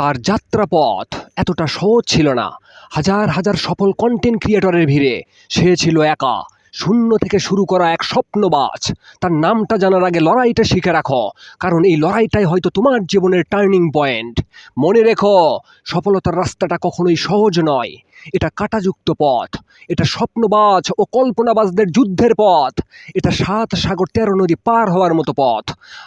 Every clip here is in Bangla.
তার যাত্রাপথ এতটা সহজ ছিল না। হাজার হাজার সফল কন্টেন্ট ক্রিয়েটরের ভিড়ে সে ছিল একা। শূন্য থেকে শুরু করা এক স্বপ্নবাজ। তার নামটা জানার আগে লড়াইটা শিখে রাখো, কারণ এই লড়াইটাই হয়তো তোমার জীবনের টার্নিং পয়েন্ট। মনে রেখো, সফলতার রাস্তাটা কখনোই সহজ নয়। এটা কাটাযুক্ত পথ। এটা স্বপ্নবাজ ও কল্পনাবাজদের যুদ্ধের পথ। এটা সাত সাগর তেরো নদী পার হওয়ার মতো পথ।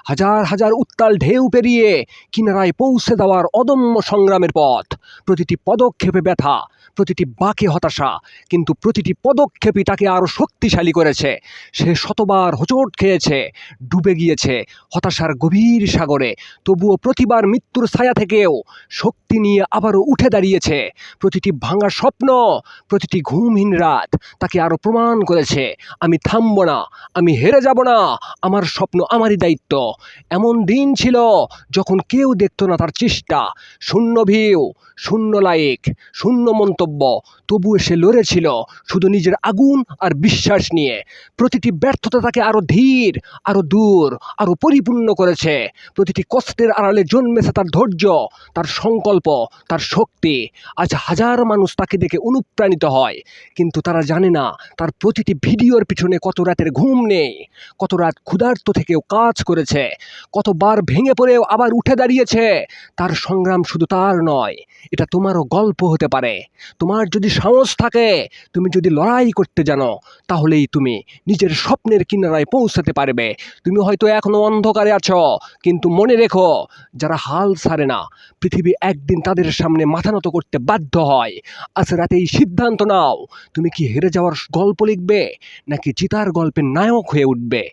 হাজার হাজার উত্তাল ঢেউ পেরিয়ে কিনারায় পৌঁছে দেওয়ার অদম্য সংগ্রামের পথ। প্রতিটি পদক্ষেপে ব্যথা, প্রতিটি বাঁকে হতাশা, কিন্তু প্রতিটি পদক্ষেপই তাকে আরও শক্তিশালী করেছে। সে শতবার হোঁচট খেয়েছে, ডুবে গিয়েছে হতাশার গভীর সাগরে। তবুও প্রতিবার মৃত্যুর ছায়া থেকেও শক্তি নিয়ে আবারও উঠে দাঁড়িয়েছে। প্রতিটি ভাঙা স্বপ্ন, প্রতিটি ঘুমহীন রাত তাকে আরও প্রমাণ করেছে, আমি থামব না, আমি হেরে যাব না, আমার স্বপ্ন আমারই দায়িত্ব। এমন দিন ছিল যখন কেউ দেখতো না তার চেষ্টা। শূন্য ভিউ, শূন্য লাইক, শূন্য মন্তব্য, তবুও সে লড়েছিল শুধু নিজের আগুন আর বিশ্বাস। নিয়ে। প্রতিটি ব্যর্থতা তাকে আরও ধীর আরও দূর আরও পরিপূর্ণ করেছে। প্রতিটি কষ্টের আড়ালে জন্মেছে তার ধৈর্য, তার সংকল্প, তার শক্তি। আজ হাজার মানুষ তাকে দেখে অনুপ্রাণিত হয়। কিন্তু তারা জানে না তার প্রতিটি ভিডিওর পিছনে কত রাতের ঘুম নেই, কত রাত ক্ষুধার্ত থেকেও কাজ করেছে, কতবার ভেঙে পড়েও আবার উঠে দাঁড়িয়েছে। তার সংগ্রাম শুধু তার নয় এটা তোমারও গল্প হতে পারে। তোমার যদি সাহস থাকে, তুমি যদি লড়াই করতে জানো, তাহলেই তুমি নিজের স্বপ্নের কিনারায় পৌঁছাতে পারবে। তুমি হয়তো এখনও অন্ধকারে আছো, কিন্তু মনে রেখো, যারা হাল ছাড়ে না, পৃথিবী একদিন তাদের সামনে মাথা নত করতে বাধ্য হয়। আজ রাতে এই সিদ্ধান্ত নাও, তুমি কি হেরে যাওয়ার গল্প লিখবে, নাকি চিতার গল্পের নায়ক হয়ে উঠবে?